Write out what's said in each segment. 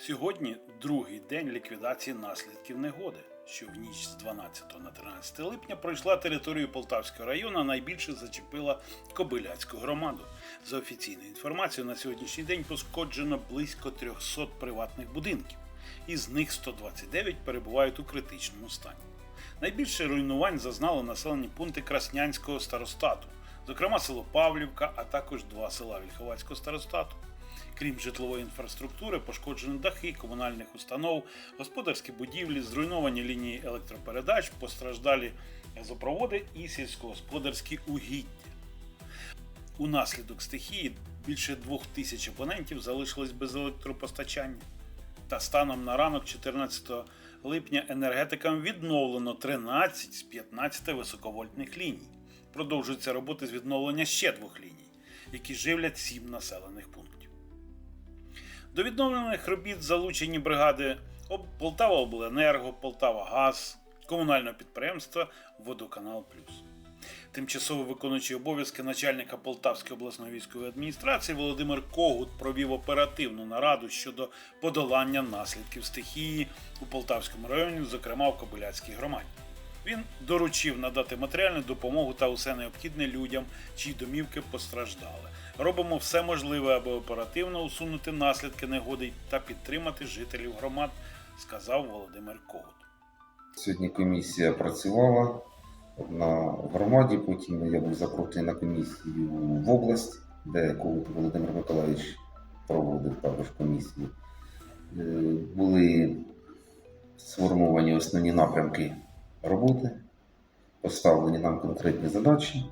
Сьогодні другий день ліквідації наслідків негоди, що в ніч з 12 на 13 липня пройшла територію Полтавського району, найбільше зачепила Кобиляцьку громаду. За офіційною інформацією, на сьогоднішній день пошкоджено близько 300 приватних будинків, із них 129 перебувають у критичному стані. Найбільше руйнувань зазнали населені пункти Краснянського старостату, зокрема село Павлівка, а також два села Вільховацького старостату. Крім житлової інфраструктури, пошкоджені дахи комунальних установ, господарські будівлі, зруйновані лінії електропередач, постраждалі газопроводи і сільськогосподарські угіддя. Унаслідок стихії більше двох тисяч абонентів залишились без електропостачання. Та станом на ранок 14 липня енергетикам відновлено 13 з 15 високовольтних ліній. Продовжуються роботи з відновлення ще двох ліній, які живлять сім населених пунктів. До відновлених робіт залучені бригади Полтава Обленерго, Полтава Газ, комунального підприємства Водоканал Плюс. Тимчасово виконуючий обов'язки начальника Полтавської обласної військової адміністрації Володимир Когут провів оперативну нараду щодо подолання наслідків стихії у Полтавському районі, зокрема в Кобиляцькій громаді. Він доручив надати матеріальну допомогу та усе необхідне людям, чиї домівки постраждали. Робимо все можливе, аби оперативно усунути наслідки негоди та підтримати жителів громад, сказав Володимир Когут. Сьогодні комісія працювала на громаді, потім я був запрошений на комісію в область, де Ковут Володимир Миколаївич проводив також комісію. Е, Були сформовані основні напрямки роботи, поставлені нам конкретні задачі,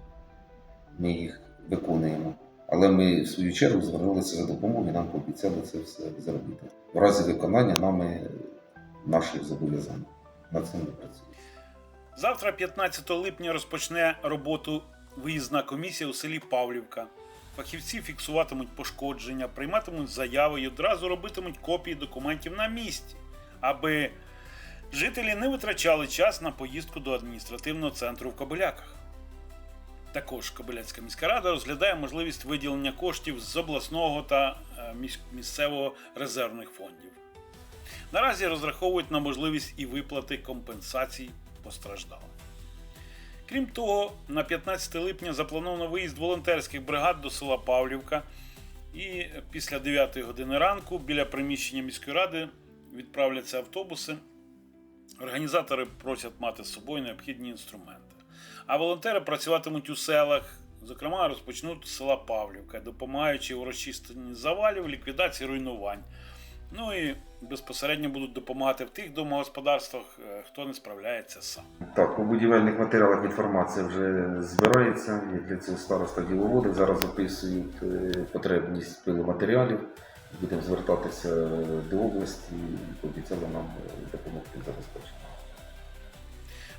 ми їх виконуємо. Але ми в свою чергу звернулися за допомогою, нам пообіцяли це все зробити. В разі виконання нами наших зобов'язань. На цьому ми працюємо. Завтра, 15 липня, розпочне роботу виїзна комісія у селі Павлівка. Фахівці фіксуватимуть пошкодження, прийматимуть заяви і одразу робитимуть копії документів на місці, аби жителі не витрачали час на поїздку до адміністративного центру в Кобиляках. Також Кобиляцька міська рада розглядає можливість виділення коштів з обласного та е, місцевого резервних фондів. Наразі розраховують на можливість і виплати компенсацій постраждалим. Крім того, на 15 липня заплановано виїзд волонтерських бригад до села Павлівка. І після 9 години ранку біля приміщення міської ради відправляться автобуси. Організатори просять мати з собою необхідні інструменти. А волонтери працюватимуть у селах, зокрема, розпочнуть з села Павлівка, допомагаючи в розчищенні завалів, ліквідації руйнувань. Ну і безпосередньо будуть допомагати в тих домогосподарствах, е, хто не справляється сам. Так, по будівельних матеріалах інформація вже збирається. Є для цього староста діловоди. Зараз описують е, потребність пиломатеріалів. Будемо звертатися до області і пообіцяли нам допомогти забезпечити.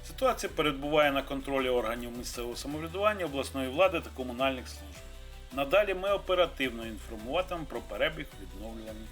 Ситуація перебуває на контролі органів місцевого самоврядування, обласної влади та комунальних служб. Надалі ми оперативно інформуватимемо про перебіг відновлюваних.